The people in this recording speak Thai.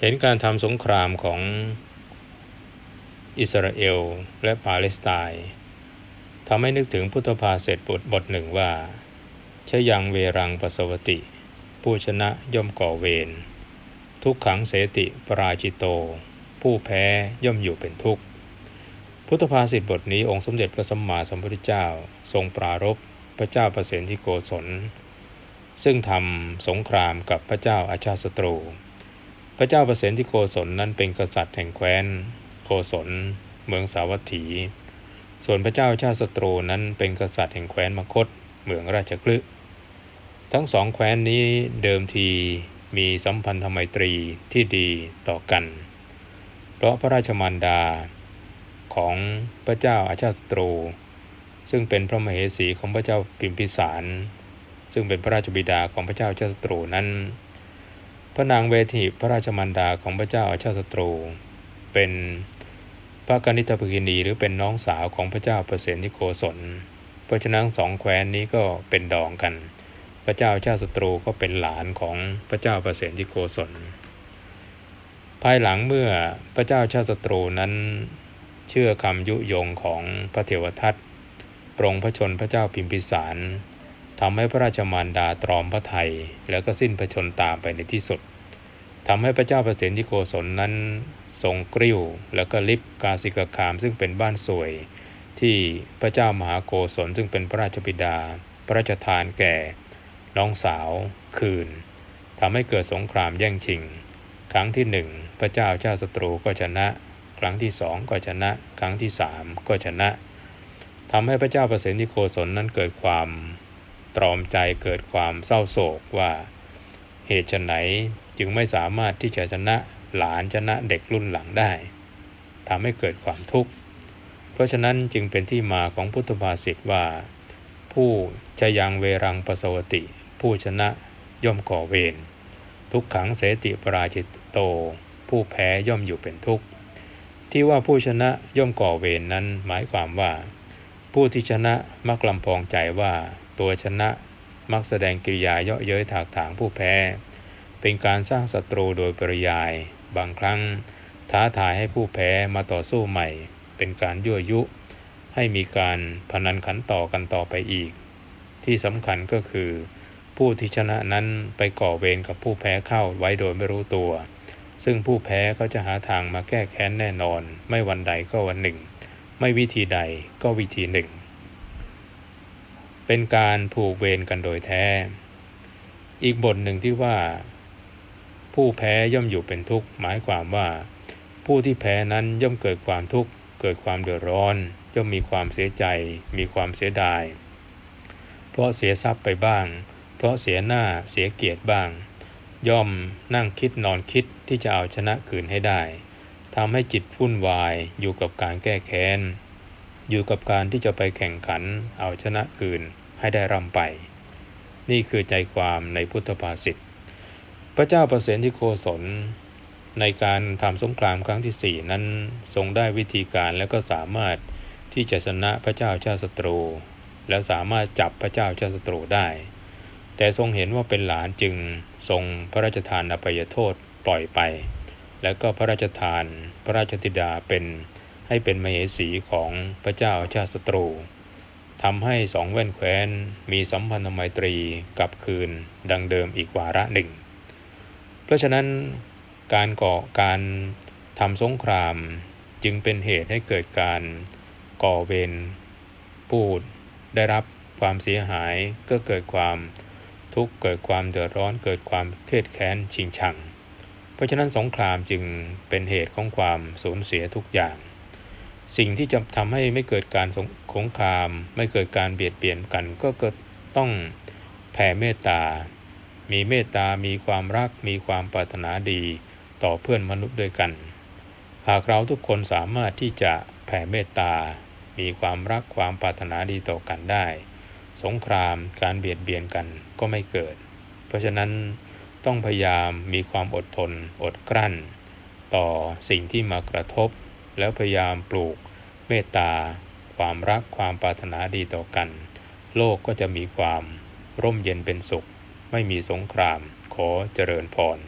เห็นการทำสงครามของอิสราเอลและปาเลสไตน์ทำให้นึกถึงพุทธภาษิตบทบทหนึ่งว่าชยังเวรังปสวติ ผู้ชนะย่อมก่อเวรทุกขังเสติปราจิโต ผู้แพ้ย่อมอยู่เป็นทุกข์ พุทธภาษิตบทนี้องค์สมเด็จพระสัมมาสัมพุทธเจ้า ทรงปรารบพระเจ้าประเสนที่โกศล ซึ่งทำสงครามกับพระเจ้าอาชาศัตรู พระเจ้าประเสนที่โกศลนั้นเป็นกษัตริย์แห่งแคว้น โกศล เมืองสาวัตถี ส่วนพระเจ้าชาติศัตรูนั้นเป็นกษัตริย์แห่งแคว้นมคต เมืองราชคลึทั้งสองแคว้นนี้เดิมทีมีสัมพันธไมตรีที่ดีต่อกัน เพราะพระราชมารดาของพระเจ้าอาชาติศัตรู ซึ่งเป็นพระมเหสีของพระเจ้าพิมพิสาร ซึ่งเป็นพระราชบิดาของพระเจ้าอาชาติศัตรูนั้น พระนางเวทีพระราชมารดาของพระเจ้าอาชาติศัตรู เป็นพระกนิษฐภกินีหรือเป็นน้องสาวของพระเจ้าเปรตนิโกศล เพราะฉะนั้นสองแคว้นนี้ก็เป็นดองกัน พระเจ้าชาติศัตรูก็เป็นหลานของพระเจ้าเปรตนิโกศล ภายหลังเมื่อพระเจ้าชาติศัตรูนั้นเชื่อคำยุยงของพระเทวทัตปรงพระชนพระเจ้าพิมพิสาร ทำให้พระราชมารดาตรอมพระไทยแล้วก็สิ้นพระชนตามไปในที่สุดทำให้พระเจ้าปรตนิทธิโกศลนั้นทรงกริ้ว แล้วก็ลิบกาสิกคาม ซึ่งเป็นบ้านสวย ที่พระเจ้ามหาโกศลซึ่งเป็นพระราชบิดา พระราชทานแก่ น้องสาวคืนทำให้เกิดสงครามแย่งชิง ครั้งที่หนึ่งพระเจ้าชาติศัตรูก็ชนะ ครั้งที่สองก็ชนะ ครั้งที่สามก็ชนะทำให้พระเจ้าประสิทธิโกศลนั้นเกิดความ ตรอมใจเกิดความเศร้าโศกว่าเหตุฉไหนจึงไม่สามารถที่จะชนะหลานชนะเด็กรุ่นหลังได้ทำให้เกิดความทุกข์ เพราะฉะนั้นจึงเป็นที่มาของพุทธภาษิตว่า ผู้ชยังเวรังปสวติ ผู้ชนะย่อมก่อเวรทุกขังเสติปราจิตโต ผู้แพ้ย่อมอยู่เป็นทุกข์ ที่ว่าผู้ชนะย่อมก่อเวรนนั้นหมายความว่า ผู้ที่ชนะมักลำพองใจว่า ตัวชนะ มักแสดงกิริยาเยาะเย้ยถากถางผู้แพ้ เป็นการสร้างศัตรูโดยปริยาย บางครั้ง ท้าทายให้ผู้แพ้มาต่อสู้ใหม่ เป็นการยั่วยุ ให้มีการพนันขันต่อกันต่อไปอีก ที่สำคัญก็คือ ผู้ที่ชนะนั้นไปก่อเวรกับผู้แพ้เข้าไว้โดยไม่รู้ตัว ซึ่งผู้แพ้ก็จะหาทางมาแก้แค้นแน่นอน ไม่วันใดก็วันหนึ่ง ไม่วิธีใดก็วิธีหนึ่ง เป็นการผูกเวรกันโดยแท้ อีกบทหนึ่งที่ว่า ผู้แพ้ย่อมอยู่เป็นทุกข์ หมายความว่า ผู้ที่แพ้นั้นย่อมเกิดความทุกข์ เกิดความเดือดร้อน ย่อมมีความเสียใจ มีความเสียดาย เพราะเสียทรัพย์ไปบ้าง เพราะเสียหน้าเสียเกียรติบ้าง ย่อมนั่งคิดนอนคิดที่จะเอาชนะคืนให้ได้ทำให้จิตฟุ้นวายอยู่กับการแก้แค้น อยู่กับการที่จะไปแข่งขันเอาชนะคืนให้ได้ร่ำไป นี่คือใจความในพุทธภาษิตพระเจ้าประเสนที่โกศลในการทำสงครามครั้งที่สี่นั้นทรงได้วิธีการและก็สามารถที่จะชนะพระเจ้าชาติศัตรู และสามารถจับพระเจ้าชาติศัตรูได้ แต่ทรงเห็นว่าเป็นหลานจึงทรงพระราชทานอภัยโทษปล่อยไป และก็พระราชทานพระราชธิดาเป็น ให้เป็นมเหสีของพระเจ้าชาติศัตรูทำให้สองแว่นแคว้นมีสัมพันธไมตรีกลับคืนดังเดิมอีกวาระหนึ่ง เพราะฉะนั้นการก่อการทำสงครามจึงเป็นเหตุให้เกิดการก่อเวรพูดได้รับความเสียหายก็เกิดความทุกข์เกิดความเดือดร้อนเกิดความเครียดแค้นชิงชัง เพราะฉะนั้นสงครามจึงเป็นเหตุของความสูญเสียทุกอย่าง สิ่งที่จะทำให้ไม่เกิดการสงคราม ไม่เกิดการเบียดเบียนกัน ก็เกิดต้องแผ่เมตตา มีเมตตา มีความรัก มีความปรารถนาดีต่อเพื่อนมนุษย์ด้วยกัน หากเราทุกคนสามารถที่จะแผ่เมตตา มีความรักความปรารถนาดีต่อกันได้ สงครามการเบียดเบียนกันก็ไม่เกิด เพราะฉะนั้นต้องพยายามมีความอดทนอดกลั้น ต่อสิ่งที่มากระทบ แล้วพยายามปลูกเมตตา ความรักความปรารถนาดีต่อกัน โลกก็จะมีความร่มเย็นเป็นสุข ไม่มีสงคราม ขอเจริญพร